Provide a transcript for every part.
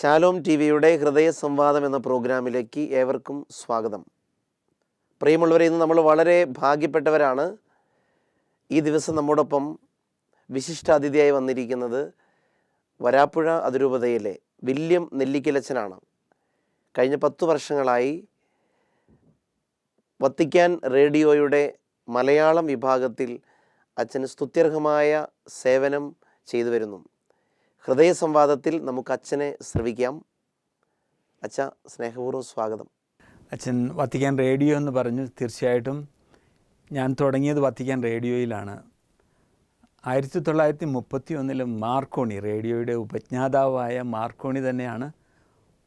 Shalom T വിയുടെ ഹൃദയ സംവാദം എന്ന പ്രോഗ്രാമിലേക്ക് ഏവർക്കും സ്വാഗതം. പ്രിയമുള്ളവരെ ഇന്ന് നമ്മൾ വളരെ ഭാഗ്യപ്പെട്ടവരാണ്. ഈ ദിവസം നമ്മോടൊപ്പം വിശിഷ്ടാതിഥിയായി വന്നിരിക്കുന്നത് വരാപ്പുഴ അതിരൂപതയിലെ വില്യം നെല്ലിക്കലച്ചനാണ്. കഴിഞ്ഞ പത്തു വർഷങ്ങളായി വത്തിക്കാൻ റേഡിയോയുടെ മലയാളം വിഭാഗത്തിൽ അച്ഛന് സ്തുത്യർഹമായ സേവനം ചെയ്തു വരുന്നു ഹൃദയ സംവാദത്തിൽ നമുക്ക് അച്ഛനെ ശ്രവിക്കാം. അച്ഛ സ്നേഹപൂർവം സ്വാഗതം. അച്ഛൻ വത്തിക്കാൻ റേഡിയോ എന്ന് പറഞ്ഞു തീർച്ചയായിട്ടും ഞാൻ തുടങ്ങിയത് വത്തിക്കാൻ റേഡിയോയിലാണ്. ആയിരത്തി തൊള്ളായിരത്തി മുപ്പത്തി ഒന്നിൽ മാർക്കോണി റേഡിയോയുടെ ഉപജ്ഞാതാവായ മാർക്കോണി തന്നെയാണ്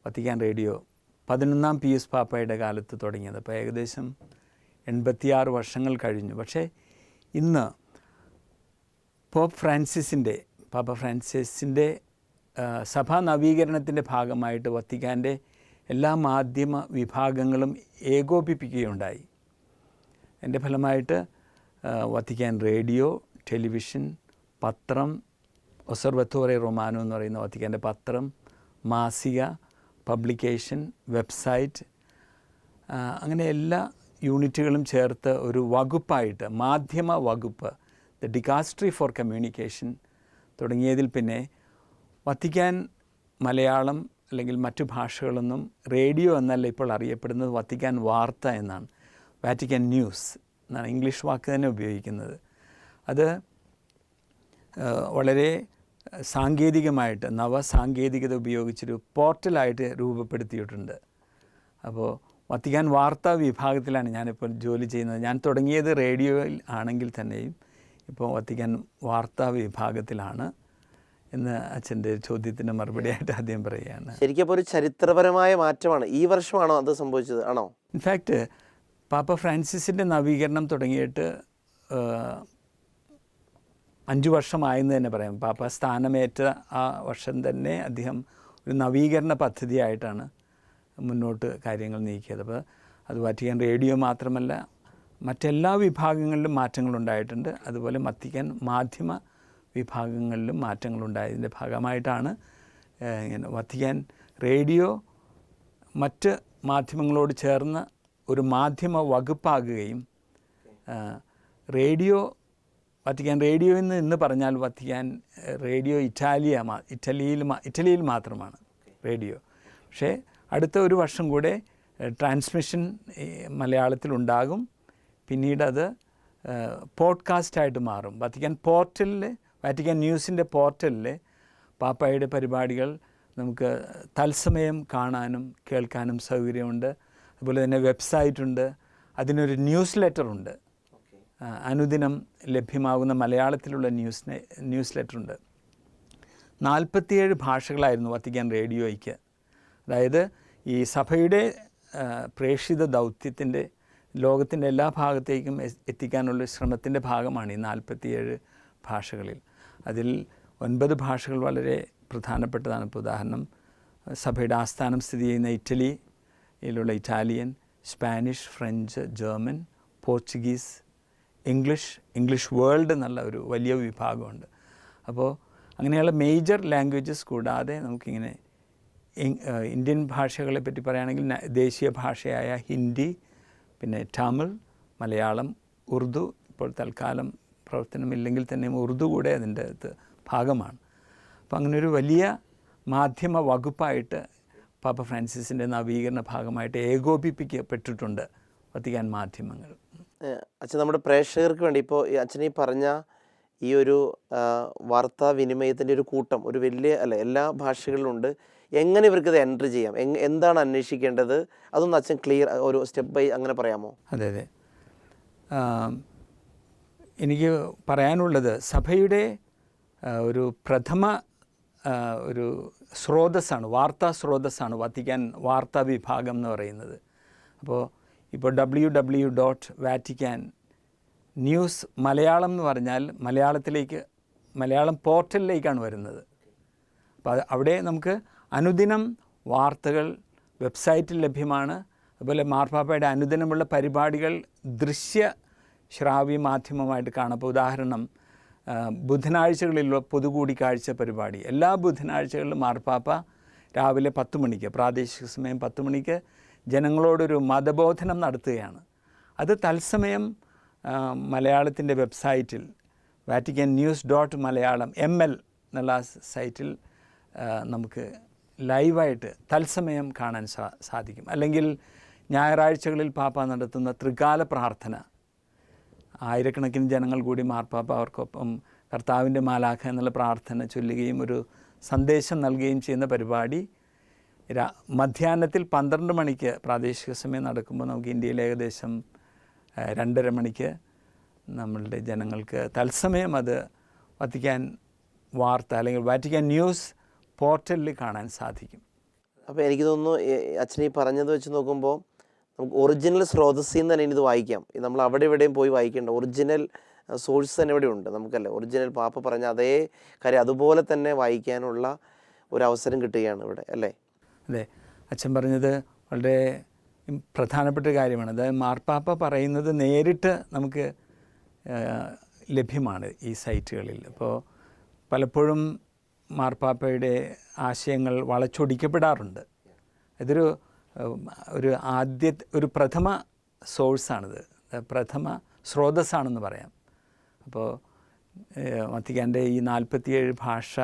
വത്തിക്കാൻ റേഡിയോ പതിനൊന്നാം പി എസ് പാപ്പയുടെ കാലത്ത് തുടങ്ങിയത്. അപ്പോൾ ഏകദേശം എൺപത്തിയാറ് വർഷങ്ങൾ കഴിഞ്ഞു. പക്ഷേ ഇന്ന് പോപ്പ് ഫ്രാൻസിസിന്റെ പാപ്പ ഫ്രാൻസിസിന്റെ സഭാ നവീകരണത്തിന്റെ ഭാഗമായിട്ട് വത്തിക്കാന്റെ എല്ലാ മാധ്യമ വിഭാഗങ്ങളും ഏകോപിപ്പിക്കുകയുണ്ടായി. എന്റെ ഫലമായിട്ട് വത്തിക്കാൻ റേഡിയോ ടെലിവിഷൻ പത്രം ഒസർവത്തോറെ റൊമാനോ എന്ന് പറയുന്ന വത്തിക്കാന്റെ പത്രം മാസിക പബ്ലിക്കേഷൻ വെബ്സൈറ്റ് അങ്ങനെ എല്ലാ യൂണിറ്റുകളും ചേർത്ത് ഒരു വകുപ്പായിട്ട് മാധ്യമ വകുപ്പ് ദ ഡികാസ്ട്രി ഫോർ കമ്മ്യൂണിക്കേഷൻ തുടങ്ങിയതിൽ പിന്നെ വത്തിക്കാൻ മലയാളം അല്ലെങ്കിൽ മറ്റു ഭാഷകളൊന്നും റേഡിയോ എന്നല്ല ഇപ്പോൾ അറിയപ്പെടുന്നത് വത്തിക്കാൻ വാർത്ത എന്നാണ്. വാറ്റിക്കാൻ ന്യൂസ് എന്നാണ് ഇംഗ്ലീഷ് വാക്ക് തന്നെ ഉപയോഗിക്കുന്നത്. അത് വളരെ സാങ്കേതികമായിട്ട് നവസാങ്കേതികത ഉപയോഗിച്ചൊരു പോർട്ടലായിട്ട് രൂപപ്പെടുത്തിയിട്ടുണ്ട്. അപ്പോൾ വത്തിക്കാൻ വാർത്താ വിഭാഗത്തിലാണ് ഞാനിപ്പോൾ ജോലി ചെയ്യുന്നത്. ഞാൻ തുടങ്ങിയത് റേഡിയോയിൽ ആണെങ്കിൽ തന്നെയും ഇപ്പോൾ വത്തിക്കാൻ വാർത്താ വിഭാഗത്തിലാണ് എന്ന് അച്ഛന്റെ ചോദ്യത്തിന് മറുപടിയായിട്ട് ആദ്യം പറയുകയാണ്. ശരിക്കും ഒരു ചരിത്രപരമായ മാറ്റമാണ്. ഈ വർഷമാണോ അത് സംഭവിച്ചത്? ആണോ? ഇൻഫാക്റ്റ് പാപ്പ ഫ്രാൻസിസിന്റെ നവീകരണം തുടങ്ങിയിട്ട് അഞ്ചു അഞ്ച് വർഷമായെന്ന് തന്നെ പറയാം. പാപ്പ സ്ഥാനമേറ്റ ആ വർഷം തന്നെ അദ്ദേഹം ഒരു നവീകരണ പദ്ധതിയായിട്ടാണ് മുന്നോട്ട് കാര്യങ്ങൾ നീക്കിയത്. അപ്പോൾ അത് വാറ്റിക്കാൻ റേഡിയോ മാത്രമല്ല മറ്റെല്ലാ വിഭാഗങ്ങളിലും മാറ്റങ്ങളുണ്ടായിട്ടുണ്ട്. അതുപോലെ വത്തിക്കാൻ മാധ്യമ വിഭാഗങ്ങളിലും മാറ്റങ്ങളുണ്ടായതിന്റെ ഭാഗമായിട്ടാണ് ഇങ്ങനെ വത്തിക്കാൻ റേഡിയോ മറ്റ് മാധ്യമങ്ങളോട് ചേർന്ന് ഒരു മാധ്യമ വകുപ്പാകുകയും റേഡിയോ വത്തിക്കാൻ റേഡിയോ എന്ന് ഇന്ന് പറഞ്ഞാൽ വത്തിക്കാൻ റേഡിയോ ഇറ്റാലിയ മാ ഇറ്റലിയിൽ ഇറ്റലിയിൽ മാത്രമാണ് റേഡിയോ. പക്ഷേ അടുത്ത ഒരു വർഷം കൂടെ ട്രാൻസ്മിഷൻ മലയാളത്തിലുണ്ടാകും. പിന്നീട് അത് പോഡ്കാസ്റ്റായിട്ട് മാറും. വത്തിക്കാൻ പോർട്ടലിൽ വാറ്റിക്കാൻ ന്യൂസിന്റെ പോർട്ടലിൽ പാപ്പായുടെ പരിപാടികൾ നമുക്ക് തത്സമയം കാണാനും കേൾക്കാനും സൗകര്യമുണ്ട്. അതുപോലെ തന്നെ വെബ്സൈറ്റുണ്ട്. അതിനൊരു ന്യൂസ് ലെറ്ററുണ്ട്. അനുദിനം ലഭ്യമാകുന്ന മലയാളത്തിലുള്ള ന്യൂസ് ന്യൂസ് ലെറ്ററുണ്ട്. നാൽപ്പത്തിയേഴ് ഭാഷകളായിരുന്നു വത്തിക്കാൻ റേഡിയോയ്ക്ക്. അതായത് ഈ സഭയുടെ പ്രേക്ഷിത ദൗത്യത്തിന്റെ ലോകത്തിന്റെ എല്ലാ ഭാഗത്തേക്കും എത്തിക്കാനുള്ള ശ്രമത്തിന്റെ ഭാഗമാണ് ഈ നാൽപ്പത്തിയേഴ് ഭാഷകളിൽ. അതിൽ ഒൻപത് ഭാഷകൾ വളരെ പ്രധാനപ്പെട്ടതാണ്. ഇപ്പോൾ ഉദാഹരണം സഭയുടെ ആസ്ഥാനം സ്ഥിതി ചെയ്യുന്ന ഇറ്റലിയിലുള്ള Italian Spanish French German Portuguese English English world എന്നുള്ള ഒരു വലിയ വിഭാഗമുണ്ട്. അപ്പോൾ അങ്ങനെയുള്ള മേജർ ലാംഗ്വേജസ് കൂടാതെ നമുക്കിങ്ങനെ ഇന്ത്യൻ ഭാഷകളെ പറ്റി പറയുകയാണെങ്കിൽ ദേശീയ ഭാഷയായ ഹിന്ദി പിന്നെ തമിഴ് മലയാളം ഉറുദു ഇപ്പോൾ തൽക്കാലം പ്രവർത്തനമില്ലെങ്കിൽ തന്നെയും ഉറുദു കൂടെ അതിന്റെ അകത്ത് ഭാഗമാണ്. അപ്പോൾ അങ്ങനെ ഒരു വലിയ മാധ്യമ വകുപ്പായിട്ട് പാപ്പ ഫ്രാൻസിസിന്റെ നവീകരണ ഭാഗമായിട്ട് ഏകോപിപ്പിക്കപ്പെട്ടിട്ടുണ്ട് വത്തിക്കാൻ മാധ്യമങ്ങൾ. അച്ഛൻ നമ്മുടെ പ്രേക്ഷകർക്ക് വേണ്ടി ഇപ്പോൾ അച്ഛൻ ഈ പറഞ്ഞ ഈ ഒരു വാർത്താവിനിമയത്തിന്റെ വാർത്താ വിനിമയത്തിന്റെ ഒരു കൂട്ടം ഒരു വലിയ അല്ല എല്ലാ ഭാഷകളിലുണ്ട് എങ്ങനെ ഇവർക്ക് ഇത് എന്റർ ചെയ്യാം എന്താണ് അന്വേഷിക്കേണ്ടത്? അതൊന്ന് അച്ഛൻ ക്ലിയർ ഒരു സ്റ്റെപ്പ് ബൈ അങ്ങനെ പറയാമോ? അതെ അതെ. എനിക്ക് പറയാനുള്ളത് സഭയുടെ ഒരു പ്രഥമ ഒരു സ്രോതസ്സാണ് വാർത്താ സ്രോതസ്സാണ് വത്തിക്കാൻ വാർത്താ വിഭാഗം എന്ന് പറയുന്നത്. അപ്പോൾ ഇപ്പോൾ W W dot Vatican news Malayalam എന്ന് പറഞ്ഞാൽ മലയാളത്തിലേക്ക് മലയാളം പോർട്ടലിലേക്കാണ് വരുന്നത്. അപ്പോൾ അവിടെ നമുക്ക് അനുദിനം വാർത്തകൾ വെബ്സൈറ്റിൽ ലഭ്യമാണ്. അതുപോലെ മാർപ്പാപ്പയുടെ അനുദിനമുള്ള പരിപാടികൾ ദൃശ്യ ശ്രാവ്യ മാധ്യമമായിട്ട് കാണാം. അപ്പോൾ ഉദാഹരണം ബുധനാഴ്ചകളിലുള്ള പൊതുകൂടിക്കാഴ്ച പരിപാടി. എല്ലാ ബുധനാഴ്ചകളിലും മാർപ്പാപ്പ രാവിലെ പത്ത് മണിക്ക് പ്രാദേശിക സമയം പത്ത് മണിക്ക് ജനങ്ങളോടൊരു മതബോധനം നടത്തുകയാണ്. അത് തത്സമയം മലയാളത്തിന്റെ വെബ്സൈറ്റിൽ Vatican news dot Malayalam M L എന്നുള്ള സൈറ്റിൽ നമുക്ക് ലൈവായിട്ട് തത്സമയം കാണാൻ സാ സാധിക്കും. അല്ലെങ്കിൽ ഞായറാഴ്ചകളിൽ പാപ്പ നടത്തുന്ന ത്രികാല പ്രാർത്ഥന. ആയിരക്കണക്കിന് ജനങ്ങൾ കൂടി മാർപ്പാപ്പ അവർക്കൊപ്പം കർത്താവിന്റെ മാലാഖ എന്നുള്ള പ്രാർത്ഥന ചൊല്ലുകയും ഒരു സന്ദേശം നൽകുകയും ചെയ്യുന്ന പരിപാടി രാ മധ്യാഹ്നത്തിൽ പന്ത്രണ്ട് മണിക്ക് പ്രാദേശിക സമയം നടക്കുമ്പോൾ നമുക്ക് ഇന്ത്യയിൽ ഏകദേശം രണ്ടര മണിക്ക് നമ്മളുടെ ജനങ്ങൾക്ക് തത്സമയം അത് വത്തിക്കാൻ വാർത്ത അല്ലെങ്കിൽ വാറ്റിക്കാൻ ന്യൂസ് പോർട്ടലിൽ കാണാൻ സാധിക്കും. അപ്പോൾ എനിക്ക് തോന്നുന്നു അച്ഛൻ ഈ പറഞ്ഞത് വെച്ച് നോക്കുമ്പോൾ നമുക്ക് ഒറിജിനൽ സ്രോതസ്സിൽ നിന്ന് തന്നെ ഇത് വായിക്കാം. നമ്മൾ അവിടെ ഇവിടെയും പോയി വായിക്കേണ്ട ഒറിജിനൽ സോഴ്സ് തന്നെ ഇവിടെ ഉണ്ട് നമുക്കല്ലേ? ഒറിജിനൽ പാപ്പ പറഞ്ഞ അതേ കാര്യം അതുപോലെ തന്നെ വായിക്കാനുള്ള ഒരു അവസരം കിട്ടുകയാണ് ഇവിടെ അല്ലേ? അതെ. അച്ഛൻ പറഞ്ഞത് വളരെ പ്രധാനപ്പെട്ട കാര്യമാണ്. അതായത് മാർപ്പാപ്പ പറയുന്നത് നേരിട്ട് നമുക്ക് ലഭ്യമാണ് ഈ സൈറ്റുകളിൽ. അപ്പോൾ പലപ്പോഴും മാർപ്പാപ്പയുടെ ആശയങ്ങൾ വളച്ചൊടിക്കപ്പെടാറുണ്ട്. ഇതൊരു ഒരു ആദ്യ ഒരു പ്രഥമ സോഴ്സാണിത്. പ്രഥമ സ്രോതസ്സാണെന്ന് പറയാം. അപ്പോൾ വത്തിക്കാന്റെ ഈ നാൽപ്പത്തിയേഴ് ഭാഷ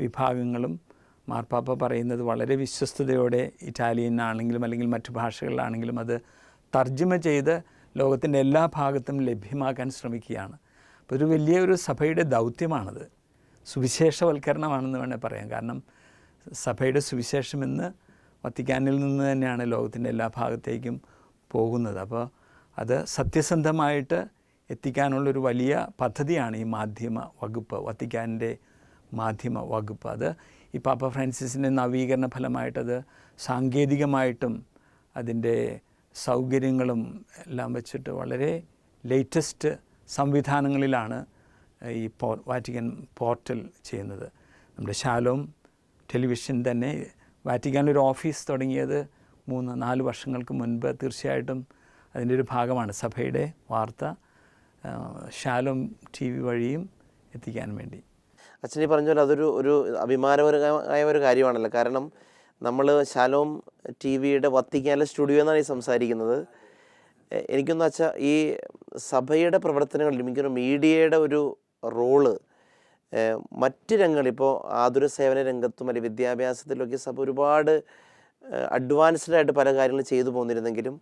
വിഭാഗങ്ങളും മാർപ്പാപ്പ പറയുന്നത് വളരെ വിശ്വസ്തയോടെ ഇറ്റാലിയൻ ആണെങ്കിലും അല്ലെങ്കിൽ മറ്റു ഭാഷകളിലാണെങ്കിലും അത് തർജമ ചെയ്ത് ലോകത്തിന്റെ എല്ലാ ഭാഗത്തും ലഭ്യമാക്കാൻ ശ്രമിക്കുകയാണ്. അപ്പോൾ ഒരു വലിയ ഒരു സഭയുടെ ദൗത്യമാണത്. സുവിശേഷവൽക്കരണമാണെന്ന് വേണേൽ പറയാം. കാരണം സഭയുടെ സുവിശേഷം ഇന്ന് വത്തിക്കാനിൽ നിന്ന് തന്നെയാണ് ലോകത്തിന്റെ എല്ലാ ഭാഗത്തേക്കും പോകുന്നത്. അപ്പോൾ അത് സത്യസന്ധമായിട്ട് എത്തിക്കാനുള്ളൊരു വലിയ പദ്ധതിയാണ് ഈ മാധ്യമ വകുപ്പ് വത്തിക്കാനിന്റെ മാധ്യമ വകുപ്പ്. അത് ഈ പാപ്പ ഫ്രാൻസിസിന്റെ നവീകരണ ഫലമായിട്ടത് സാങ്കേതികമായിട്ടും അതിന്റെ സൗകര്യങ്ങളും എല്ലാം വെച്ചിട്ട് വളരെ ലേറ്റസ്റ്റ് സംവിധാനങ്ങളിലാണ് ഈ പോ വാറ്റിക്കൻ പോർട്ടൽ ചെയ്യുന്നത്. നമ്മുടെ ശാലോം ടെലിവിഷൻ തന്നെ വാറ്റിക്കാനിൽ ഒരു ഓഫീസ് തുടങ്ങിയത് മൂന്ന് നാല് വർഷങ്ങൾക്ക് മുൻപ് തീർച്ചയായിട്ടും അതിന്റെ ഒരു ഭാഗമാണ്. സഭയുടെ വാർത്ത ശാലോം ടി വി വഴിയും എത്തിക്കാൻ വേണ്ടി. അച്ഛനീ പറഞ്ഞ പോലെ അതൊരു ഒരു അഭിമാനപരമായ ഒരു കാര്യമാണല്ലോ. കാരണം നമ്മൾ ശാലോം ടി വിയുടെ വത്തിക്കാനിലെ സ്റ്റുഡിയോ എന്നാണ് ഈ സംസാരിക്കുന്നത്. എനിക്കൊന്നു വെച്ചാൽ ഈ സഭയുടെ പ്രവർത്തനങ്ങളിൽ എനിക്കൊരു മീഡിയയുടെ ഒരു റോൾ. മറ്റ് രംഗങ്ങൾ ഇപ്പോൾ ആതുര സേവന രംഗത്തും അല്ലെങ്കിൽ വിദ്യാഭ്യാസത്തിലൊക്കെ സഭ ഒരുപാട് അഡ്വാൻസ്ഡ് ആയിട്ട് പല കാര്യങ്ങളും ചെയ്തു പോന്നിരുന്നെങ്കിലും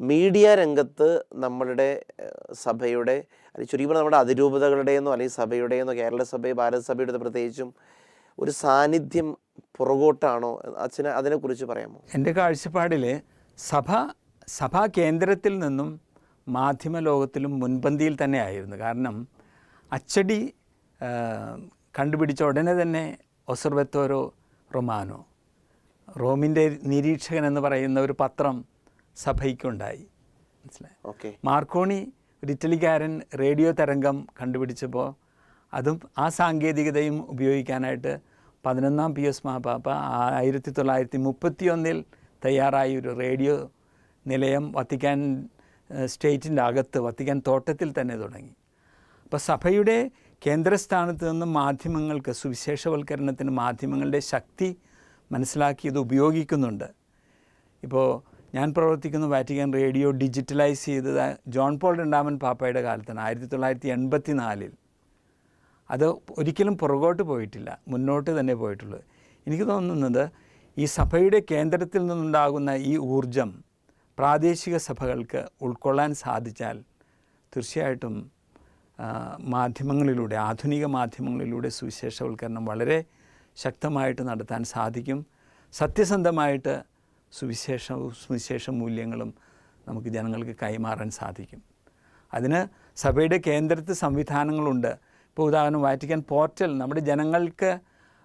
മീഡിയ രംഗത്ത് നമ്മളുടെ സഭയുടെ അല്ലെങ്കിൽ ചുരുക്കി നമ്മുടെ അതിരൂപതകളുടെയെന്നോ അല്ലെങ്കിൽ സഭയുടെയെന്നോ കേരള സഭയെ ഭാരത സഭയുടെ പ്രത്യേകിച്ചും ഒരു സാന്നിധ്യം പുറകോട്ടാണോ? അച്ഛന് അതിനെക്കുറിച്ച് പറയാമോ? എന്റെ കാഴ്ചപ്പാടിൽ സഭ സഭാ കേന്ദ്രത്തിൽ നിന്നും മാധ്യമ ലോകത്തിലും മുൻപന്തിയിൽ തന്നെ ആയിരുന്നു. കാരണം അച്ചടി കണ്ടുപിടിച്ച ഉടനെ തന്നെ ഒസർവത്തോരോ റൊമാനോ. റോമിന്റെ നിരീക്ഷകൻ എന്ന് പറയുന്ന ഒരു പത്രം സഭയ്ക്കുണ്ടായി. മനസ്സിലായി? ഓക്കെ. മാർക്കോണി ഒരു ഇറ്റലിക്കാരൻ റേഡിയോ തരംഗം കണ്ടുപിടിച്ചപ്പോൾ അതും ആ സാങ്കേതികതയും ഉപയോഗിക്കാനായിട്ട് പതിനൊന്നാം പി എസ് മഹാപാപ്പ ആയിരത്തി തൊള്ളായിരത്തി മുപ്പത്തി ഒന്നിൽ തയ്യാറായ ഒരു റേഡിയോ നിലയം വത്തിക്കാൻ സ്റ്റേറ്റിന്റെ അകത്ത് വത്തിക്കാൻ തോട്ടത്തിൽ തന്നെ തുടങ്ങി. അപ്പോൾ സഭയുടെ കേന്ദ്രസ്ഥാനത്ത് നിന്ന് മാധ്യമങ്ങൾക്ക് സുവിശേഷവൽക്കരണത്തിന് മാധ്യമങ്ങളുടെ ശക്തി മനസ്സിലാക്കി ഇത് ഉപയോഗിക്കുന്നുണ്ട്. ഇപ്പോൾ ഞാൻ പ്രവർത്തിക്കുന്ന വാറ്റിക്കൻ റേഡിയോ ഡിജിറ്റലൈസ് ചെയ്തത് ജോൺ പോൾ രണ്ടാമൻ പാപ്പയുടെ കാലത്താണ് ആയിരത്തി തൊള്ളായിരത്തി എൺപത്തി നാലിൽ അത് ഒരിക്കലും പുറകോട്ട് പോയിട്ടില്ല മുന്നോട്ട് തന്നെ പോയിട്ടുള്ളൂ എനിക്ക് തോന്നുന്നത് ഈ സഭയുടെ കേന്ദ്രത്തിൽ നിന്നുണ്ടാകുന്ന ഈ ഊർജം പ്രാദേശിക സഭകൾക്ക് ഉൾക്കൊള്ളാൻ സാധിച്ചാൽ തീർച്ചയായിട്ടും മാധ്യമങ്ങളിലൂടെ ആധുനിക മാധ്യമങ്ങളിലൂടെ സുവിശേഷവൽക്കരണം വളരെ ശക്തമായിട്ട് നടത്താൻ സാധിക്കും. സത്യസന്ധമായിട്ട് സുവിശേഷവും സുവിശേഷ മൂല്യങ്ങളും നമുക്ക് ജനങ്ങൾക്ക് കൈമാറാൻ സാധിക്കും. അതിന് സഭയുടെ കേന്ദ്രത്തിൽ സംവിധാനങ്ങളുണ്ട്. ഇപ്പോൾ ഉദാഹരണം വാറ്റിക്കാൻ പോർട്ടൽ നമ്മുടെ ജനങ്ങൾക്ക്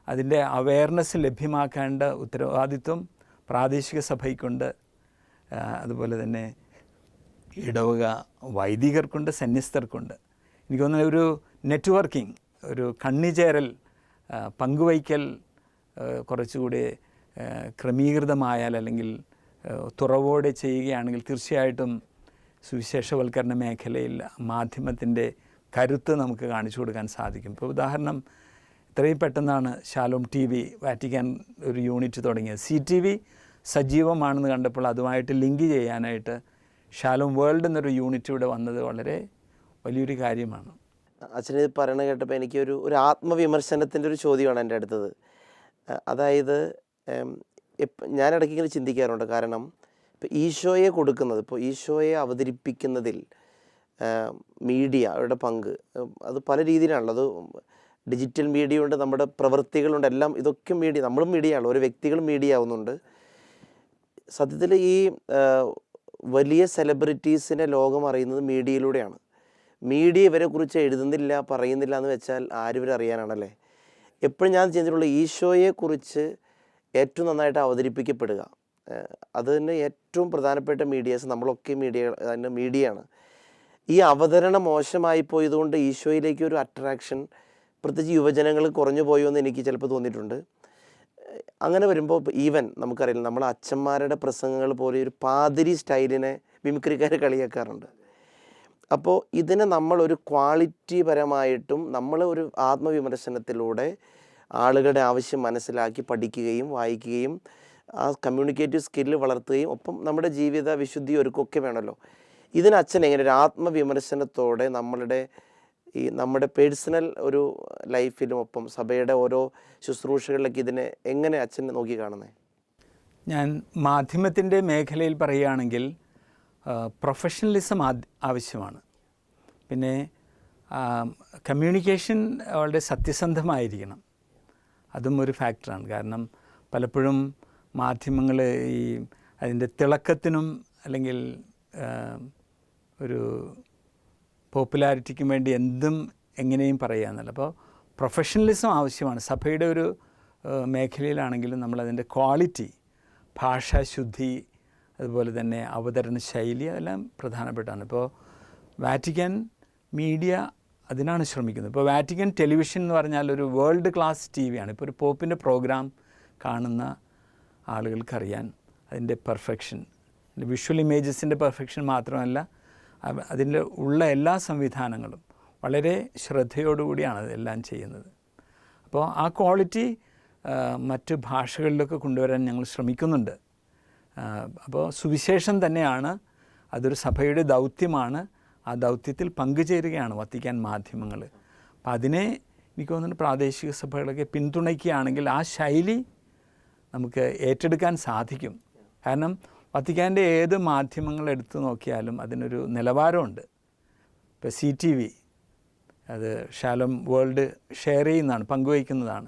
അതിന്റെ അവയർനെസ് ലഭ്യമാക്കേണ്ട ഉത്തരവാദിത്വം പ്രാദേശിക സഭയ്ക്കുണ്ട്. അതുപോലെ തന്നെ ഇടവക വൈദികർക്കുണ്ട് സന്യസ്തർക്കുണ്ട്. എനിക്ക് തോന്നുന്നത് ഒരു നെറ്റ്വർക്കിംഗ് ഒരു കണ്ണിചേരൽ പങ്കുവയ്ക്കൽ കുറച്ചുകൂടി ക്രമീകൃതമായാൽ അല്ലെങ്കിൽ തുറവോടെ ചെയ്യുകയാണെങ്കിൽ തീർച്ചയായിട്ടും സുവിശേഷവൽക്കരണ മേഖലയിൽ മാധ്യമത്തിന്റെ കരുത്ത് നമുക്ക് കാണിച്ചു കൊടുക്കാൻ സാധിക്കും. ഇപ്പോൾ ഉദാഹരണം ഇത്രയും പെട്ടെന്നാണ് ശാലോം ടി വി വാറ്റിക്കാൻ ഒരു യൂണിറ്റ് തുടങ്ങിയത്. സി ടി വി സജീവമാണെന്ന് കണ്ടപ്പോൾ അതുമായിട്ട് ലിങ്ക് ചെയ്യാനായിട്ട് ഷാലോം വേൾഡ് എന്നൊരു യൂണിറ്റ് ഇവിടെ വന്നത് വളരെ വലിയൊരു കാര്യമാണ്. അച്ഛൻ ഇത് പറയണ കേട്ടപ്പോൾ എനിക്കൊരു ഒരു ആത്മവിമർശനത്തിന്റെ ഒരു ചോദ്യമാണ് എന്റെ അടുത്തത്. അതായത് ഞാൻ ഇടയ്ക്ക് ഇങ്ങനെ ചിന്തിക്കാറുണ്ട്. കാരണം ഇപ്പോൾ ഈശോയെ കൊടുക്കുന്നത് ഇപ്പോൾ ഈശോയെ അവതരിപ്പിക്കുന്നതിൽ മീഡിയയുടെ പങ്ക് അത് പല രീതിയിലാണല്ലോ. അത് ഡിജിറ്റൽ മീഡിയ ഉണ്ട് നമ്മുടെ പ്രവൃത്തികളുണ്ട് എല്ലാം ഇതൊക്കെ മീഡിയ നമ്മളും മീഡിയയാണ് ഓരോ വ്യക്തികളും മീഡിയ ആവുന്നുണ്ട്. സത്യത്തിൽ ഈ വലിയ സെലിബ്രിറ്റീസിനെ ലോകം അറിയുന്നത് മീഡിയയിലൂടെയാണ്. മീഡിയ ഇവരെ കുറിച്ച് എഴുതുന്നില്ല പറയുന്നില്ല എന്ന് വെച്ചാൽ ആരും അറിയാനാണല്ലേ? എപ്പോഴും ഞാൻ ചെയ്തിട്ടുള്ള ഈശോയെക്കുറിച്ച് ഏറ്റവും നന്നായിട്ട് അവതരിപ്പിക്കപ്പെടുക. തന്നെ ഏറ്റവും പ്രധാനപ്പെട്ട മീഡിയാസ് നമ്മളൊക്കെ മീഡിയ അതിന്റെ മീഡിയയാണ് ഈ അവതരണം മോശമായി പോയതുകൊണ്ട് ഈശോയിലേക്ക് ഒരു അട്രാക്ഷൻ പ്രത്യേകിച്ച് യുവജനങ്ങൾ കുറഞ്ഞു പോയോ എന്ന് എനിക്ക് ചിലപ്പോൾ തോന്നിയിട്ടുണ്ട്. അങ്ങനെ വരുമ്പോൾ ഈവൻ നമുക്കറിയില്ല നമ്മളെ അച്ഛന്മാരുടെ പ്രസംഗങ്ങൾ പോലെ ഒരു പാതിരി സ്റ്റൈലിനെ മിമിക്രിക്കാർ കളിയാക്കാറുണ്ട്. അപ്പോൾ ഇതിനെ നമ്മളൊരു ക്വാളിറ്റി പരമായിട്ടും നമ്മൾ ഒരു ആത്മവിമർശനത്തിലൂടെ ആളുകളുടെ ആവശ്യം മനസ്സിലാക്കി പഠിക്കുകയും വായിക്കുകയും ആ കമ്മ്യൂണിക്കേറ്റീവ് സ്കില്ല് വളർത്തുകയും ഒപ്പം നമ്മുടെ ജീവിത വിശുദ്ധി ഒരുക്കൊക്കെ വേണമല്ലോ. ഇതിന് അച്ഛൻ എങ്ങനെ ഒരു ആത്മവിമർശനത്തോടെ നമ്മളുടെ ഈ നമ്മുടെ പേഴ്സണൽ ഒരു ലൈഫിലും ഒപ്പം സഭയുടെ ഓരോ ശുശ്രൂഷകളിലേക്ക് ഇതിനെ എങ്ങനെ അച്ഛൻ നോക്കി കാണുന്നത് ഞാൻ മാധ്യമത്തിന്റെ മേഖലയിൽ പറയുകയാണെങ്കിൽ പ്രൊഫഷണലിസം ആവശ്യമാണ്. പിന്നെ കമ്മ്യൂണിക്കേഷൻ വളരെ സത്യസന്ധമായിരിക്കണം. അതും ഒരു ഫാക്ടറാണ് കാരണം പലപ്പോഴും മാധ്യമങ്ങൾ ഈ അതിന്റെ തിളക്കത്തിനും അല്ലെങ്കിൽ ഒരു പോപ്പുലാരിറ്റിക്കും വേണ്ടി എന്തും എങ്ങനെയും പറയാമെന്നല്ല അപ്പോൾ പ്രൊഫഷണലിസം ആവശ്യമാണ്. സഭയുടെ ഒരു മേഖലയിലാണെങ്കിലും നമ്മളതിന്റെ ക്വാളിറ്റി ഭാഷാശുദ്ധി അതുപോലെ തന്നെ അവതരണ ശൈലി അതെല്ലാം പ്രധാനപ്പെട്ടാണ്. ഇപ്പോൾ വാറ്റിക്കൻ മീഡിയ അതിനാണ് ശ്രമിക്കുന്നത്. ഇപ്പോൾ വാറ്റിക്കൻ ടെലിവിഷൻ എന്ന് പറഞ്ഞാൽ ഒരു വേൾഡ് ക്ലാസ് ടി വിയാണ് ഇപ്പോൾ ഒരു പോപ്പിന്റെ പ്രോഗ്രാം കാണുന്ന ആളുകൾക്കറിയാൻ അതിന്റെ പെർഫെക്ഷൻ വിഷ്വൽ ഇമേജസിന്റെ പെർഫെക്ഷൻ മാത്രമല്ല അതിന്റെ ഉള്ള എല്ലാ സംവിധാനങ്ങളും വളരെ ശ്രദ്ധയോടുകൂടിയാണ് അതെല്ലാം ചെയ്യുന്നത്. അപ്പോൾ ആ ക്വാളിറ്റി മറ്റ് ഭാഷകളിലൊക്കെ കൊണ്ടുവരാൻ ഞങ്ങൾ ശ്രമിക്കുന്നുണ്ട്. അപ്പോൾ സുവിശേഷം തന്നെയാണ് അതൊരു സഭയുടെ ദൗത്യമാണ്. ആ ദൗത്യത്തിൽ പങ്കുചേരുകയാണ് വത്തിക്കാൻ മാധ്യമങ്ങൾ അപ്പം അതിനെ എനിക്ക് തോന്നുന്നു പ്രാദേശിക സഭകളൊക്കെ പിന്തുണയ്ക്കുകയാണെങ്കിൽ ആ ശൈലി നമുക്ക് ഏറ്റെടുക്കാൻ സാധിക്കും. കാരണം വത്തിക്കാന്റെ ഏത് മാധ്യമങ്ങൾ എടുത്തു നോക്കിയാലും അതിനൊരു നിലവാരമുണ്ട്. ഇപ്പോൾ സി ടി വി അത് ഷാലം വേൾഡ് ഷെയർ ചെയ്യുന്നതാണ് പങ്കുവയ്ക്കുന്നതാണ്.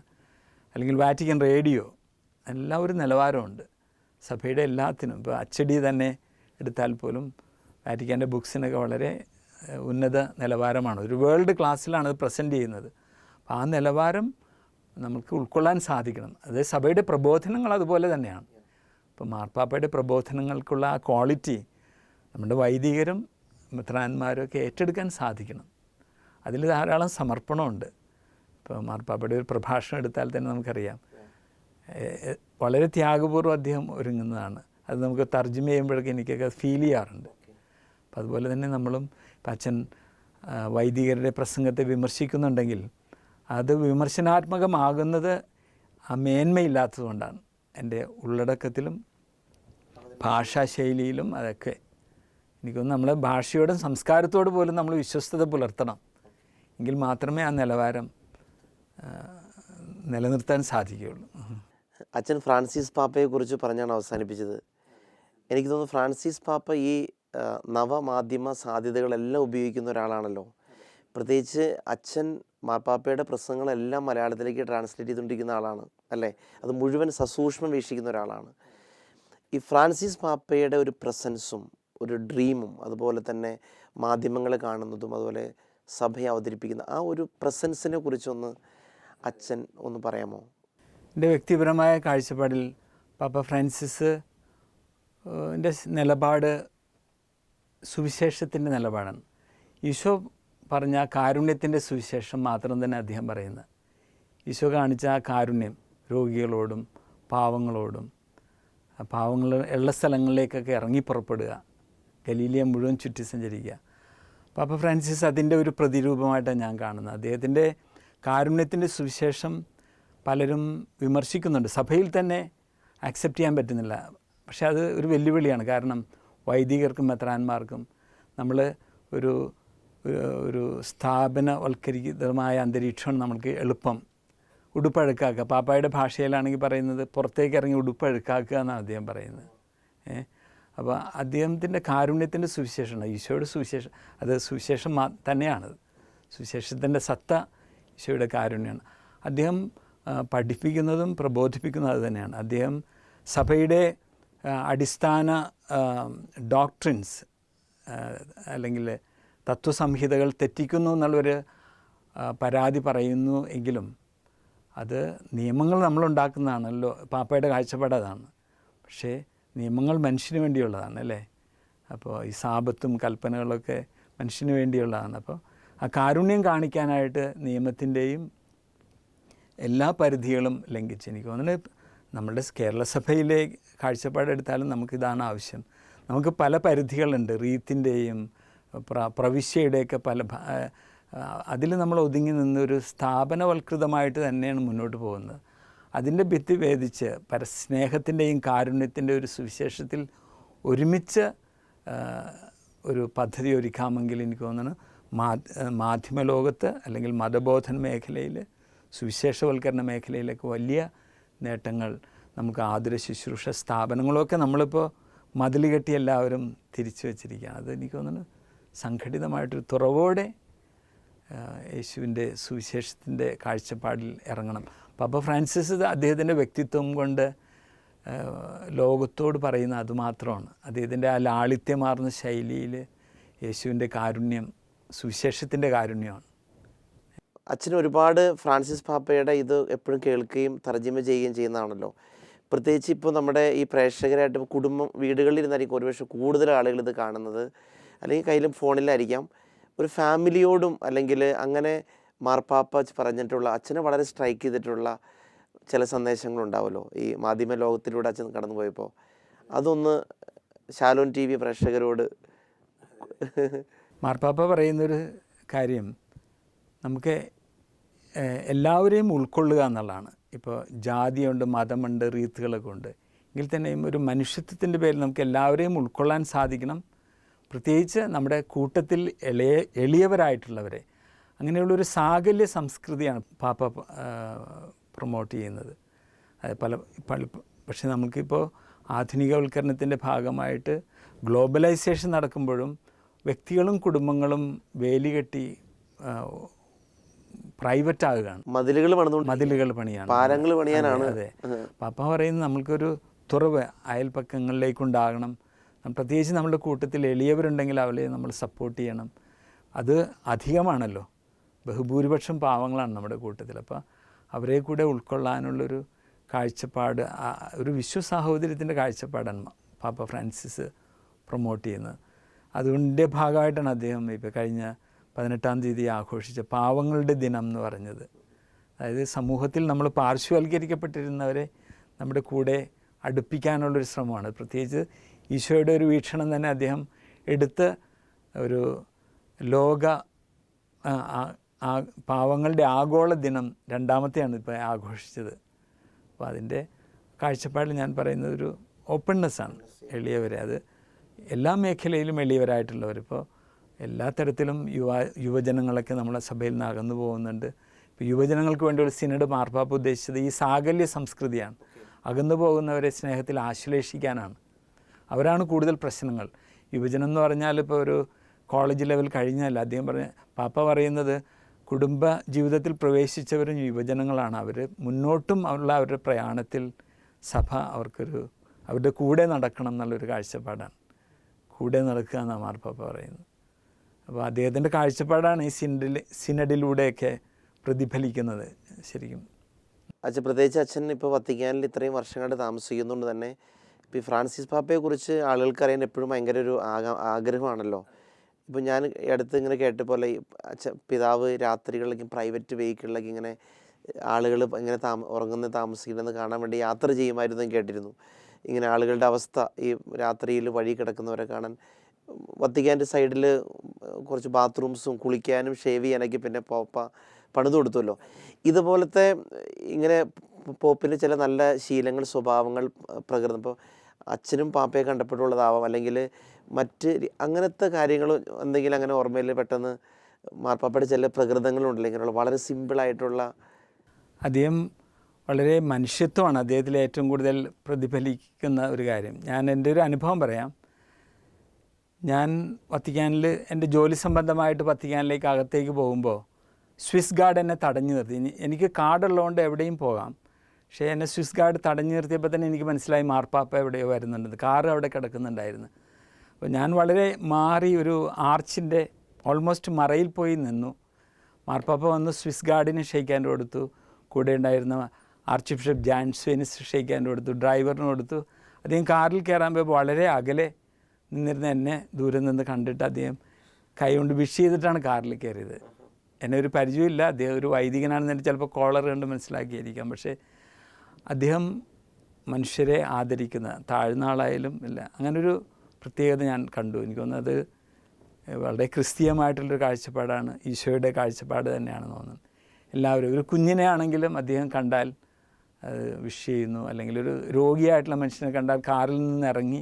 അല്ലെങ്കിൽ വാറ്റിക്കൻ റേഡിയോ എല്ലാം ഒരു നിലവാരമുണ്ട്. സഭയുടെ എല്ലാത്തിനും ഇപ്പോൾ അച്ചടി തന്നെ എടുത്താൽ പോലും വാറ്റിക്കാന്റെ ബുക്സിനൊക്കെ വളരെ ഉന്നത നിലവാരമാണ്. ഒരു വേൾഡ് ക്ലാസ്സിലാണ് അത് പ്രസന്റ് ചെയ്യുന്നത്. അപ്പോൾ ആ നിലവാരം നമുക്ക് ഉൾക്കൊള്ളാൻ സാധിക്കണം. അത് സഭയുടെ പ്രബോധനങ്ങൾ അതുപോലെ തന്നെയാണ്. ഇപ്പോൾ മാർപ്പാപ്പയുടെ പ്രബോധനങ്ങൾക്കുള്ള ആ ക്വാളിറ്റി നമ്മുടെ വൈദികരും മിത്രാന്മാരൊക്കെ ഏറ്റെടുക്കാൻ സാധിക്കണം. അതിൽ ധാരാളം സമർപ്പണമുണ്ട്. ഇപ്പോൾ മാർപ്പാപ്പയുടെ ഒരു പ്രഭാഷണം എടുത്താൽ തന്നെ നമുക്കറിയാം. വളരെ ത്യാഗപൂർവം അദ്ദേഹം ഒരുങ്ങുന്നതാണ്. അത് നമുക്ക് തർജമ ചെയ്യുമ്പോഴൊക്കെ എനിക്കൊക്കെ ഫീൽ ചെയ്യാറുണ്ട്. അപ്പം അതുപോലെ തന്നെ നമ്മളും അച്ഛൻ വൈദികരുടെ പ്രസംഗത്തെ വിമർശിക്കുന്നുണ്ടെങ്കിൽ അത് വിമർശനാത്മകമാകുന്നത് ആ മേന്മയില്ലാത്തതുകൊണ്ടാണ്. എന്റെ ഉള്ളടക്കത്തിലും ഭാഷാശൈലിയിലും അതൊക്കെ എനിക്കൊന്ന് നമ്മളെ ഭാഷയോടും സംസ്കാരത്തോട് പോലും നമ്മൾ വിശ്വസ്തത പുലർത്തണം. എങ്കിൽ മാത്രമേ ആ നിലവാരം നിലനിർത്താൻ സാധിക്കുകയുള്ളൂ. അച്ഛൻ ഫ്രാൻസിസ് പാപ്പയെക്കുറിച്ച് പറഞ്ഞാണ് അവസാനിപ്പിച്ചത്. എനിക്ക് തോന്നുന്നു ഫ്രാൻസിസ് പാപ്പ ഈ നവമാധ്യമ സാധ്യതകളെല്ലാം ഉപയോഗിക്കുന്ന ഒരാളാണല്ലോ. പ്രത്യേകിച്ച് അച്ഛൻ മാർപ്പാപ്പയുടെ പ്രസംഗങ്ങളെല്ലാം മലയാളത്തിലേക്ക് ട്രാൻസ്ലേറ്റ് ചെയ്തുകൊണ്ടിരിക്കുന്ന ആളാണ് അല്ലേ? അത് മുഴുവൻ സസൂക്ഷ്മം വീക്ഷിക്കുന്ന ഒരാളാണ്. ഈ ഫ്രാൻസിസ് പാപ്പയുടെ ഒരു പ്രസൻസും ഒരു ഡ്രീമും അതുപോലെ തന്നെ മാധ്യമങ്ങളെ കാണുന്നതും അതുപോലെ സഭയെ അവതരിപ്പിക്കുന്ന ആ ഒരു പ്രസൻസിനെ കുറിച്ചൊന്ന് അച്ഛൻ ഒന്ന് പറയാമോ? എന്റെ വ്യക്തിപരമായ കാഴ്ചപ്പാടിൽ പാപ്പ ഫ്രാൻസിസ് എന്റെ നിലപാട് സുവിശേഷത്തിന്റെ നിലപാടാണ്. ഈശോ പറഞ്ഞ ആ കാരുണ്യത്തിന്റെ സുവിശേഷം മാത്രം തന്നെ അദ്ദേഹം പറയുന്നത്. ഈശോ കാണിച്ച ആ കാരുണ്യം രോഗികളോടും പാവങ്ങളോടും പാവങ്ങൾ ഉള്ള സ്ഥലങ്ങളിലേക്കൊക്കെ ഇറങ്ങി പുറപ്പെടുക ഗലീലിയ മുഴുവൻ ചുറ്റി സഞ്ചരിക്കുക. പാപ്പ ഫ്രാൻസിസ് അതിന്റെ ഒരു പ്രതിരൂപമായിട്ടാണ് ഞാൻ കാണുന്നത്. അദ്ദേഹത്തിന്റെ കാരുണ്യത്തിന്റെ സുവിശേഷം പലരും വിമർശിക്കുന്നുണ്ട്. സഭയിൽ തന്നെ അക്സെപ്റ്റ് ചെയ്യാൻ പറ്റുന്നില്ല. പക്ഷേ അത് ഒരു വെല്ലുവിളിയാണ്. കാരണം വൈദികർക്കും മെത്രാന്മാർക്കും നമ്മൾ ഒരു ഒരു- സ്ഥാപനവൽക്കരിതമായ അന്തരീക്ഷമാണ് നമുക്ക് എളുപ്പം ഉടുപ്പഴുക്കാക്കുക. പാപ്പായുടെ ഭാഷയിലാണെങ്കിൽ പറയുന്നത് പുറത്തേക്ക് ഇറങ്ങി ഉടുപ്പഴുക്കാക്കുക എന്നാണ് അദ്ദേഹം പറയുന്നത്. ഏ? അപ്പോൾ അദ്ദേഹത്തിന്റെ കാരുണ്യത്തിന്റെ സുവിശേഷമാണ്. ഈശോയുടെ സുവിശേഷം അത് സുവിശേഷം തന്നെയാണ് തന്നെയാണത്. സുവിശേഷത്തിന്റെ സത്ത ഈശോയുടെ കാരുണ്യമാണ്. അദ്ദേഹം പഠിപ്പിക്കുന്നതും പ്രബോധിപ്പിക്കുന്നതും തന്നെയാണ്. അദ്ദേഹം സഭയുടെ അടിസ്ഥാന ഡോക്ട്രിൻസ് അല്ലെങ്കിൽ തത്വസംഹിതകൾ തെറ്റിക്കുന്നു എന്നുള്ളൊരു പരാതി പറയുന്നു എങ്കിലും അത് നിയമങ്ങൾ നമ്മളുണ്ടാക്കുന്നതാണല്ലോ. പാപ്പയുടെ കാഴ്ചപ്പാട് അതാണ്. പക്ഷേ നിയമങ്ങൾ മനുഷ്യന് വേണ്ടിയുള്ളതാണ് അല്ലേ? അപ്പോൾ ഈ സാപത്തും കൽപ്പനകളൊക്കെ മനുഷ്യന് വേണ്ടിയുള്ളതാണ്. അപ്പോൾ ആ കാരുണ്യം കാണിക്കാനായിട്ട് നിയമത്തിന്റെയും എല്ലാ പരിധികളും ലംഘിച്ച് എനിക്ക് തോന്നുന്നത് നമ്മുടെ കേരള സഭയിലെ കാഴ്ചപ്പാടെടുത്താലും നമുക്കിതാണ് ആവശ്യം. നമുക്ക് പല പരിധികളുണ്ട്. റീത്തിന്റെയും പ്ര പ്രവിശ്യയുടെയൊക്കെ പല അതിൽ നമ്മൾ ഒതുങ്ങി നിന്നൊരു സ്ഥാപനവൽകൃതമായിട്ട് തന്നെയാണ് മുന്നോട്ട് പോകുന്നത്. അതിന്റെ ഭിത്തി ഭേദിച്ച് പരസ്നേഹത്തിന്റെയും കാരുണ്യത്തിന്റെ ഒരു സുവിശേഷത്തിൽ ഒരുമിച്ച് ഒരു പദ്ധതി ഒരുക്കാമെങ്കിൽ എനിക്ക് തോന്നുന്നു മാധ്യമ ലോകത്ത് അല്ലെങ്കിൽ മതബോധന മേഖലയിൽ സുവിശേഷവൽക്കരണ മേഖലയിലൊക്കെ വലിയ നേട്ടങ്ങൾ നമുക്ക് ആതുര ശുശ്രൂഷ സ്ഥാപനങ്ങളൊക്കെ നമ്മളിപ്പോൾ മതിൽ കെട്ടി എല്ലാവരും തിരിച്ചു വച്ചിരിക്കുകയാണ്. അത് എനിക്ക് തോന്നുന്നു സംഘടിതമായിട്ടൊരു തുറവോടെ യേശുവിന്റെ സുവിശേഷത്തിന്റെ കാഴ്ചപ്പാടിൽ ഇറങ്ങണം. പപ്പ ഫ്രാൻസിസ് അദ്ദേഹത്തിന്റെ വ്യക്തിത്വം കൊണ്ട് ലോകത്തോട് പറയുന്ന അതുമാത്രമാണ് അദ്ദേഹത്തിന്റെ ആ ലാളിത്യമാർന്ന ശൈലിയിൽ യേശുവിന്റെ കാരുണ്യം സുവിശേഷത്തിന്റെ കാരുണ്യമാണ്. അച്ഛൻ ഒരുപാട് ഫ്രാൻസിസ് പാപ്പയുടെ ഇത് എപ്പോഴും കേൾക്കുകയും തർജമ ചെയ്യുകയും ചെയ്യുന്നതാണല്ലോ. പ്രത്യേകിച്ച് ഇപ്പോൾ നമ്മുടെ ഈ പ്രേക്ഷകരായിട്ട് കുടുംബം വീടുകളിലിരുന്നായിരിക്കും ഒരുപക്ഷെ കൂടുതൽ ആളുകൾ ഇത് കാണുന്നത്. അല്ലെങ്കിൽ കയ്യിലും ഫോണിലായിരിക്കാം. ഒരു ഫാമിലിയോടും അല്ലെങ്കിൽ അങ്ങനെ മാർപ്പാപ്പ പറഞ്ഞിട്ടുള്ള അച്ഛനെ വളരെ സ്ട്രൈക്ക് ചെയ്തിട്ടുള്ള ചില സന്ദേശങ്ങളുണ്ടാവുമല്ലോ ഈ മാധ്യമ ലോകത്തിലൂടെ അച്ഛൻ കടന്നു പോയപ്പോൾ അതൊന്ന് ശാലോൻ ടി വി പ്രേക്ഷകരോട് മാർപ്പാപ്പ പറയുന്നൊരു കാര്യം നമുക്ക് എല്ലാവരെയും ഉൾക്കൊള്ളുക എന്നുള്ളതാണ്. ഇപ്പോൾ ജാതിയുണ്ട് മതമുണ്ട് റീത്തുകളൊക്കെ ഉണ്ട്. എങ്കിൽ തന്നെയും ഒരു മനുഷ്യത്വത്തിന്റെ പേരിൽ നമുക്ക് എല്ലാവരെയും ഉൾക്കൊള്ളാൻ സാധിക്കണം. പ്രത്യേകിച്ച് നമ്മുടെ കൂട്ടത്തിൽ എളിയ എളിയവരായിട്ടുള്ളവരെ. അങ്ങനെയുള്ളൊരു സാകല്യ സംസ്കൃതിയാണ് പാപ്പ പ്രൊമോട്ട് ചെയ്യുന്നത്. അത് പല പല പക്ഷേ നമുക്കിപ്പോൾ ആധുനികവൽക്കരണത്തിന്റെ ഭാഗമായിട്ട് ഗ്ലോബലൈസേഷൻ നടക്കുമ്പോഴും വ്യക്തികളും കുടുംബങ്ങളും വേലികെട്ടി പ്രൈവറ്റ് ആകുകയാണ് മതിലുകൾ മതിലുകൾ പണിയാണ്. പാലങ്ങൾ പണിയാനാണ്. അതെ പാപ്പ പറയുന്നത് നമ്മൾക്കൊരു തുറവ് അയൽപ്പക്കങ്ങളിലേക്കുണ്ടാകണം പ്രത്യേകിച്ച് നമ്മുടെ കൂട്ടത്തിൽ എളിയവരുണ്ടെങ്കിൽ അവരെ നമ്മൾ സപ്പോർട്ട് ചെയ്യണം. അത് അധികമാണല്ലോ. ബഹുഭൂരിപക്ഷം പാവങ്ങളാണ് നമ്മുടെ കൂട്ടത്തിൽ. അപ്പോൾ അവരെ കൂടെ ഉൾക്കൊള്ളാനുള്ളൊരു കാഴ്ചപ്പാട് ഒരു ഒരു വിശ്വസാഹോദര്യത്തിന്റെ കാഴ്ചപ്പാടാണ് പാപ്പ ഫ്രാൻസിസ് പ്രൊമോട്ട് ചെയ്യുന്നത്. അതുകൊണ്ടിന്റെ ഭാഗമായിട്ടാണ് അദ്ദേഹം ഇപ്പോൾ കഴിഞ്ഞ പതിനെട്ടാം തീയതി ആഘോഷിച്ച പാവങ്ങളുടെ ദിനം എന്ന് പറഞ്ഞത്. അതായത് സമൂഹത്തിൽ നമ്മൾ പാർശ്വവൽക്കരിക്കപ്പെട്ടിരുന്നവരെ നമ്മുടെ കൂടെ അടുപ്പിക്കാനുള്ളൊരു ശ്രമമാണ്. പ്രത്യേകിച്ച് ഈശോയുടെ ഒരു വീക്ഷണം തന്നെ അദ്ദേഹം എടുത്ത് ഒരു ലോക പാവങ്ങളുടെ ആഗോള ദിനം രണ്ടാമത്തെയാണ് ഇപ്പോൾ ആഘോഷിച്ചത്. അപ്പോൾ അതിന്റെ കാഴ്ചപ്പാടിൽ ഞാൻ പറയുന്നത് ഒരു ഓപ്പൺനെസ്സാണ് എളിയവരെ. അത് എല്ലാ മേഖലയിലും എളിയവരായിട്ടുള്ളവർ. ഇപ്പോൾ എല്ലാ തരത്തിലും യുവ യുവജനങ്ങളൊക്കെ നമ്മളെ സഭയിൽ നിന്ന് അകന്നു പോകുന്നുണ്ട്. ഇപ്പോൾ യുവജനങ്ങൾക്ക് വേണ്ടി ഒരു സിനഡ് മാർപ്പാപ്പ് ഉദ്ദേശിച്ചത് ഈ സാകല്യ സംസ്കൃതിയാണ്. അകന്നു പോകുന്നവരെ സ്നേഹത്തിൽ ആശ്ലേഷിക്കാനാണ്. അവരാണ് കൂടുതൽ പ്രശ്നങ്ങൾ. യുവജനം എന്ന് പറഞ്ഞാൽ ഇപ്പോൾ ഒരു കോളേജ് ലെവൽ കഴിഞ്ഞല്ല അദ്ദേഹം പറഞ്ഞ പാപ്പ പറയുന്നത് കുടുംബ ജീവിതത്തിൽ പ്രവേശിച്ചവരും യുവജനങ്ങളാണ്. അവർ മുന്നോട്ടും ഉള്ള അവരുടെ പ്രയാണത്തിൽ സഭ അവർക്കൊരു അവരുടെ കൂടെ നടക്കണം എന്നുള്ളൊരു കാഴ്ചപ്പാടാണ്. കൂടെ നടക്കുക എന്നാണ് മാർപ്പാപ്പ പറയുന്നത്. അപ്പോൾ അദ്ദേഹത്തിന്റെ കാഴ്ചപ്പാടാണ് ഈ സിനഡിൽ സിനഡിലൂടെയൊക്കെ പ്രതിഫലിക്കുന്നത് ശരിക്കും. അച്ഛൻ പ്രത്യേകിച്ച് അച്ഛൻ ഇപ്പോൾ വത്തിക്കാനിൽ ഇത്രയും വർഷങ്ങളായിട്ട് താമസിക്കുന്നതുകൊണ്ട് തന്നെ. ഇപ്പോൾ ഈ ഫ്രാൻസിസ് പാപ്പയെക്കുറിച്ച് ആളുകൾക്ക് അറിയാൻ എപ്പോഴും ഭയങ്കര ഒരു ആഗ ആഗ്രഹമാണല്ലോ. ഇപ്പോൾ ഞാൻ അടുത്ത് ഇങ്ങനെ കേട്ട പോലെ അച്ഛ അച്ഛൻ പിതാവ് രാത്രികളിലേക്ക് പ്രൈവറ്റ് വെഹിക്കിളിലേക്ക് ഇങ്ങനെ ആളുകൾ ഇങ്ങനെ താമ ഉറങ്ങുന്ന താമസിക്കുന്നത് കാണാൻ വേണ്ടി യാത്ര ചെയ്യുമായിരുന്നു കേട്ടിരുന്നു. ഇങ്ങനെ ആളുകളുടെ അവസ്ഥ ഈ രാത്രിയിൽ വഴി കിടക്കുന്നവരെ കാണാൻ വത്തിക്കാന്റെ സൈഡിൽ കുറച്ച് ബാത്റൂംസും കുളിക്കാനും ഷേവ് ചെയ്യാനൊക്കെ പിന്നെ പോപ്പ പണിത് കൊടുത്തുമല്ലോ ഇതുപോലത്തെ ഇങ്ങനെ പോപ്പിന് ചില നല്ല ശീലങ്ങൾ സ്വഭാവങ്ങൾ പ്രകൃതം. ഇപ്പോൾ അച്ഛനും പാപ്പയെ കണ്ടപ്പെട്ടുള്ളതാവാം അല്ലെങ്കിൽ മറ്റ് അങ്ങനത്തെ കാര്യങ്ങൾ എന്തെങ്കിലും അങ്ങനെ ഓർമ്മയിൽ പെട്ടെന്ന് മാർപ്പാപ്പയുടെ ചില പ്രകൃതങ്ങളുണ്ടല്ലോ. ഇങ്ങനെയുള്ള വളരെ സിമ്പിളായിട്ടുള്ള അദ്ദേഹം വളരെ മനുഷ്യത്വമാണ് അദ്ദേഹത്തിൽ ഏറ്റവും കൂടുതൽ പ്രതിഫലിക്കുന്ന ഒരു കാര്യം. ഞാൻ എന്റെ ഒരു അനുഭവം പറയാം. ഞാൻ വത്തിക്കാനിൽ എന്റെ ജോലി സംബന്ധമായിട്ട് വത്തിക്കാനിലേക്ക് അകത്തേക്ക് പോകുമ്പോൾ സ്വിസ് ഗാർഡ് എന്നെ തടഞ്ഞു നിർത്തി. എനിക്ക് കാർഡുള്ളതുകൊണ്ട് എവിടെയും പോകാം. പക്ഷേ എന്നെ സ്വിസ് ഗാർഡ് തടഞ്ഞു നിർത്തിയപ്പോൾ തന്നെ എനിക്ക് മനസ്സിലായി മാർപ്പാപ്പ എവിടെയോ വരുന്നുണ്ടെന്ന് കാർ അവിടെ കിടക്കുന്നുണ്ടായിരുന്നു. അപ്പോൾ ഞാൻ വളരെ മാറി ഒരു ആർച്ചിന്റെ ഓൾമോസ്റ്റ് മറയിൽ പോയി നിന്നു. മാർപ്പാപ്പ വന്ന് സ്വിസ് ഗാർഡിനെ ക്ഷയിക്കാൻ കൊടുത്തു. കൂടെ ഉണ്ടായിരുന്ന ആർച്ച് ബിഷപ്പ് ജാൻസ്വേനിസ് ക്ഷയിക്കാൻ കൊടുത്തു. ഡ്രൈവറിന് കൊടുത്തു. അദ്ദേഹം കാറിൽ കയറാൻ പോയപ്പോൾ വളരെ അകലെ നിന്നിരുന്ന എന്നെ ദൂരെ നിന്ന് കണ്ടിട്ട് അദ്ദേഹം കൈ കൊണ്ട് വിഷ് ചെയ്തിട്ടാണ് കാറിൽ കയറിയത്. എന്നെ ഒരു പരിചയമില്ല അദ്ദേഹം ഒരു വൈദികനാണെന്ന് എനിക്ക് ചിലപ്പോൾ കോളർ കണ്ട് മനസ്സിലാക്കിയിരിക്കാം. പക്ഷേ അദ്ദേഹം മനുഷ്യരെ ആദരിക്കുന്ന താഴ്ന്ന ആളായാലും ഇല്ല അങ്ങനൊരു പ്രത്യേകത ഞാൻ കണ്ടു. എനിക്ക് തോന്നുന്നത് വളരെ ക്രിസ്തീയമായിട്ടുള്ളൊരു കാഴ്ചപ്പാടാണ്. ഈശോയുടെ കാഴ്ചപ്പാട് തന്നെയാണെന്ന് തോന്നുന്നത് എല്ലാവരും ഒരു കുഞ്ഞിനെ ആണെങ്കിലും അദ്ദേഹം കണ്ടാൽ വിഷ് ചെയ്യുന്നു. അല്ലെങ്കിൽ ഒരു രോഗിയായിട്ടുള്ള മനുഷ്യനെ കണ്ടാൽ കാറിൽ നിന്ന് ഇറങ്ങി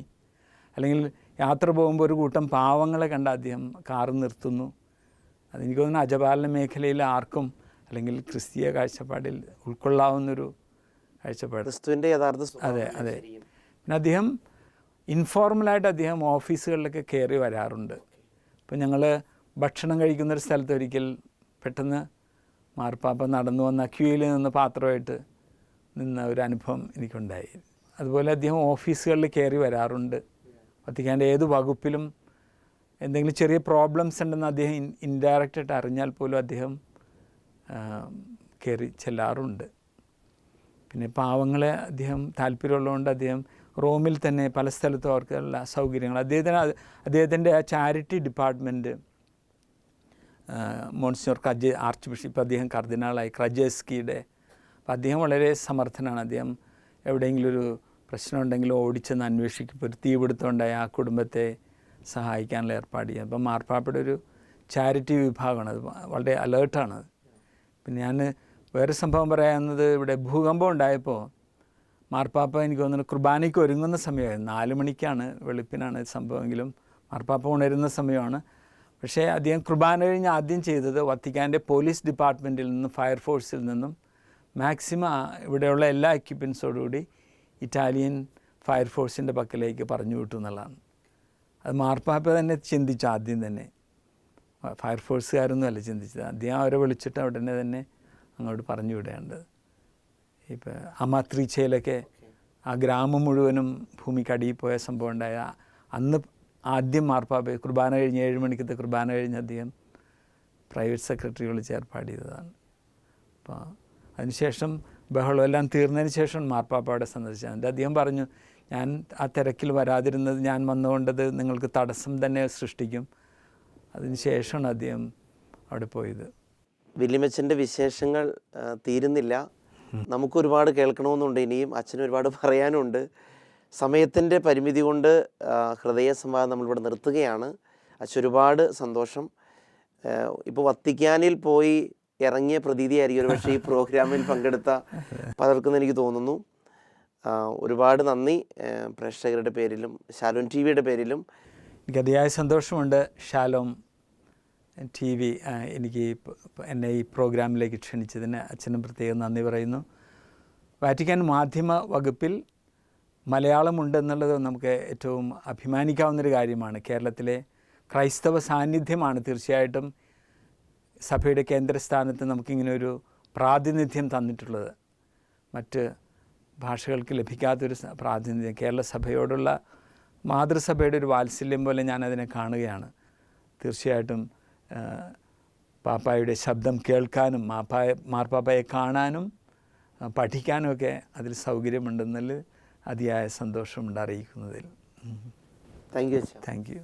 അല്ലെങ്കിൽ യാത്ര പോകുമ്പോൾ ഒരു കൂട്ടം പാവങ്ങളെ കണ്ട അദ്ദേഹം കാറ് നിർത്തുന്നു. അതെനിക്ക് തോന്നുന്നു അജപാലന മേഖലയിൽ ആർക്കും അല്ലെങ്കിൽ ക്രിസ്തീയ കാഴ്ചപ്പാടിൽ ഉൾക്കൊള്ളാവുന്നൊരു കാഴ്ചപ്പാട്. ക്രിസ്തുവിന്റെ യഥാർത്ഥ അതെ അതെ. പിന്നെ അദ്ദേഹം ഇൻഫോർമലായിട്ട് അദ്ദേഹം ഓഫീസുകളിലൊക്കെ കയറി വരാറുണ്ട്. ഇപ്പം ഞങ്ങൾ ഭക്ഷണം കഴിക്കുന്ന ഒരു സ്ഥലത്ത് ഒരിക്കൽ പെട്ടെന്ന് മാർപ്പാപ്പ നടന്നു വന്ന ക്യൂയിൽ നിന്ന് പാത്രമായിട്ട് നിന്ന ഒരു അനുഭവം എനിക്കുണ്ടായി. അതുപോലെ അദ്ദേഹം ഓഫീസുകളിൽ കയറി വരാറുണ്ട്. വത്തിക്കാന്റെ ഏത് വകുപ്പിലും എന്തെങ്കിലും ചെറിയ പ്രോബ്ലംസ് ഉണ്ടെന്ന് അദ്ദേഹം ഇൻ ഇൻഡയറക്റ്റായിട്ട് അറിഞ്ഞാൽ പോലും അദ്ദേഹം കയറി ചെല്ലാറുണ്ട്. പിന്നെ പാവങ്ങളെ അദ്ദേഹം താല്പര്യമുള്ളതുകൊണ്ട് അദ്ദേഹം റോമിൽ തന്നെ പല സ്ഥലത്തും അവർക്കുള്ള സൗകര്യങ്ങൾ അദ്ദേഹത്തിന് അദ്ദേഹത്തിന്റെ ആ ചാരിറ്റി ഡിപ്പാർട്ട്മെന്റ് മോൺസിനോർ കജ ആർച്ച് ബിഷപ്പ് അദ്ദേഹം കർദിനാളായി ക്രജേസ്കിയുടെ അപ്പോൾ അദ്ദേഹം വളരെ സമർത്ഥനാണ്. അദ്ദേഹം എവിടെയെങ്കിലും ഒരു പ്രശ്നം ഉണ്ടെങ്കിൽ ഓടിച്ചെന്ന് അന്വേഷിക്കും. ഇപ്പോൾ ഒരു തീപിടുത്തം ഉണ്ടായി ആ കുടുംബത്തെ സഹായിക്കാനുള്ള ഏർപ്പാട് ചെയ്യുക അപ്പം മാർപ്പാപ്പയുടെ ഒരു ചാരിറ്റി വിഭാഗമാണ്. അത് വളരെ അലേർട്ടാണ്. പിന്നെ ഞാൻ വേറെ സംഭവം പറയാവുന്നത് ഇവിടെ ഭൂകമ്പം ഉണ്ടായപ്പോൾ മാർപ്പാപ്പ എനിക്ക് തോന്നുന്നു കുർബാനയ്ക്ക് ഒരുങ്ങുന്ന സമയമായിരുന്നു. നാല് മണിക്കാണ് വെളുപ്പിനാണ് സംഭവമെങ്കിലും മാർപ്പാപ്പ ഉണരുന്ന സമയമാണ്. പക്ഷേ അദ്ദേഹം കുർബാന കഴിഞ്ഞ് ആദ്യം ചെയ്തത് വത്തിക്കാന്റെ പോലീസ് ഡിപ്പാർട്ട്മെന്റിൽ നിന്നും ഫയർഫോഴ്സിൽ നിന്നും മാക്സിമം ഇവിടെയുള്ള എല്ലാ എക്യുപ്മെൻസോടുകൂടി ഇറ്റാലിയൻ ഫയർഫോഴ്സിന്റെ പക്കലേക്ക് പറഞ്ഞു വിട്ടു എന്നുള്ളതാണ്. അത് മാർപ്പാപ്പ തന്നെ ചിന്തിച്ചു ആദ്യം തന്നെ. ഫയർഫോഴ്സുകാരൊന്നും അല്ല ചിന്തിച്ചത്. ആദ്യം അവരെ വിളിച്ചിട്ട് ഉടനെ തന്നെ അങ്ങോട്ട് പറഞ്ഞു വിടേണ്ടത്. ഇപ്പോൾ അമാത്രീച്ചയിലൊക്കെ ആ ഗ്രാമം മുഴുവനും ഭൂമിക്കടിയിൽ പോയ സംഭവം ഉണ്ടായ അന്ന് ആദ്യം മാർപ്പാപ്പ കുർബാന കഴിഞ്ഞ് ഏഴ് മണിക്കത്തെ കുർബാന കഴിഞ്ഞ് അദ്ദേഹം പ്രൈവറ്റ് സെക്രട്ടറി വിളിച്ച് ഏർപ്പാട് ചെയ്തതാണ് അപ്പോൾ അതിനുശേഷം ബഹളമെല്ലാം തീർന്നതിന് ശേഷം മാർപ്പാപ്പയുടെ സന്ദർശിച്ചത് എന്നിട്ട് അദ്ദേഹം പറഞ്ഞു ഞാൻ ആ തിരക്കിൽ വരാതിരുന്നത് ഞാൻ വന്നുകൊണ്ടത് നിങ്ങൾക്ക് തടസ്സം തന്നെ സൃഷ്ടിക്കും. അതിന് ശേഷമാണ് അദ്ദേഹം അവിടെ പോയത്. വില്യമച്ചന്റെ വിശേഷങ്ങൾ തീരുന്നില്ല. നമുക്ക് ഒരുപാട് കേൾക്കണമെന്നുണ്ട് ഇനിയും അച്ഛന് ഒരുപാട് പറയാനുണ്ട്. സമയത്തിന്റെ പരിമിതി കൊണ്ട് ഹൃദയ സംവാദം നമ്മളിവിടെ നിർത്തുകയാണ്. അച്ഛൻ ഒരുപാട് സന്തോഷം. ഇപ്പോൾ വത്തിക്കാനിൽ പോയി ഇറങ്ങിയ പ്രതീതിയായിരിക്കും. ഒരുപക്ഷെ ഈ പ്രോഗ്രാമിൽ പങ്കെടുത്ത പലർക്കും എനിക്ക് തോന്നുന്നു. ഒരുപാട് നന്ദി. പ്രേക്ഷകരുടെ പേരിലും ഷാലോൺ ടി വിയുടെ പേരിലും. എനിക്ക് അതിയായ സന്തോഷമുണ്ട്. ഷാലോം ടി വി എനിക്ക് എന്നെ ഈ പ്രോഗ്രാമിലേക്ക് ക്ഷണിച്ചതിന് അച്ഛനും പ്രത്യേകം നന്ദി പറയുന്നു. വാറ്റിക്കാൻ മാധ്യമ വകുപ്പിൽ മലയാളമുണ്ടെന്നുള്ളത് നമുക്ക് ഏറ്റവും അഭിമാനിക്കാവുന്നൊരു കാര്യമാണ്. കേരളത്തിലെ ക്രൈസ്തവ സാന്നിധ്യമാണ് തീർച്ചയായിട്ടും സഭയുടെ കേന്ദ്രസ്ഥാനത്ത് നമുക്കിങ്ങനെ ഒരു പ്രാതിനിധ്യം തന്നിട്ടുള്ളത്. മറ്റ് ഭാഷകൾക്ക് ലഭിക്കാത്തൊരു പ്രാതിനിധ്യം. കേരള സഭയോടുള്ള മാതൃസഭയുടെ ഒരു വാത്സല്യം പോലെ ഞാനതിനെ കാണുകയാണ്. തീർച്ചയായിട്ടും പാപ്പായുടെ ശബ്ദം കേൾക്കാനും മാപ്പായ മാർപ്പാപ്പയെ കാണാനും പഠിക്കാനുമൊക്കെ പഠിക്കാനും ഒക്കെ അതിൽ സൗകര്യമുണ്ടെന്നതിൽ അതിയായ സന്തോഷമുണ്ട് അറിയിക്കുന്നതിൽ. Thank you thank you.